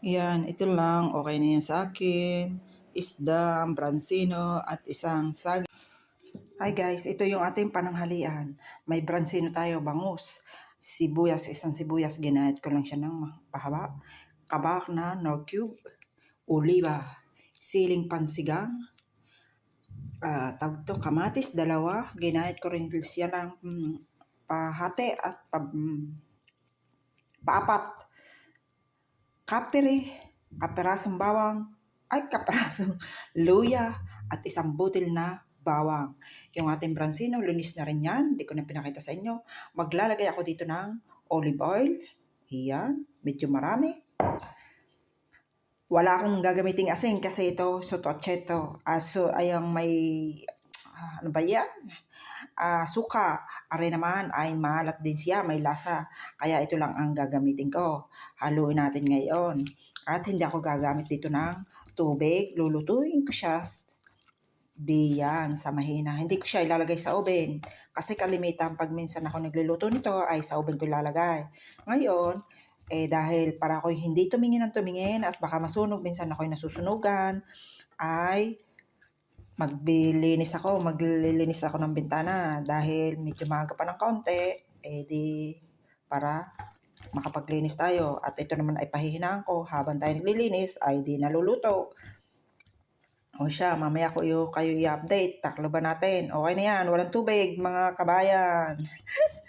Yan, ito lang. Okay na yan sa akin. Isda, bransino, at isang sag. Hi guys, ito yung ating pananghalian. May bransino tayo, bangus. Sibuyas, isang sibuyas. Ginahit ko lang siya ng pahaba. Kabak na nor cube. Oliva. Siling pansigang. Ah, tawag to, kamatis, dalawa. Ginahit ko rin siya ng mm, pahati at pa, mm, paapat kapere, kaperasong bawang, ay kaperasong luya, at isang butil na bawang. Yung ating bransino, lunis na rin yan. Hindi ko na pinakita sa inyo. Maglalagay ako dito ng olive oil. Iyan, medyo marami. Wala akong gagamiting asin kasi ito sotocheto. Aso ayang may ah, ano ba yan? Ah, suka. Are naman ay maalat din siya, may lasa. Kaya ito lang ang gagamitin ko. Haluin natin ngayon. At hindi ako gagamit dito ng tubig. Lulutuin ko siya di yan sa mahina. Hindi ko siya ilalagay sa oven. Kasi kalimitan pag minsan ako nagluluto nito ay sa oven ko ilalagay. Ngayon, eh dahil para ako hindi tumingin ng tumingin at baka masunog, minsan ako'y nasusunugan, ay maglilinis ako, maglilinis ako ng bintana dahil medyo maaga pa ng kaunti, eh di para makapaglinis tayo. At ito naman ay pahihinaan ko habang tayo naglilinis ay di naluluto. O siya, mamaya ko yung kayo i-update. Taklo ba natin? Okay na yan, walang tubig mga kabayan.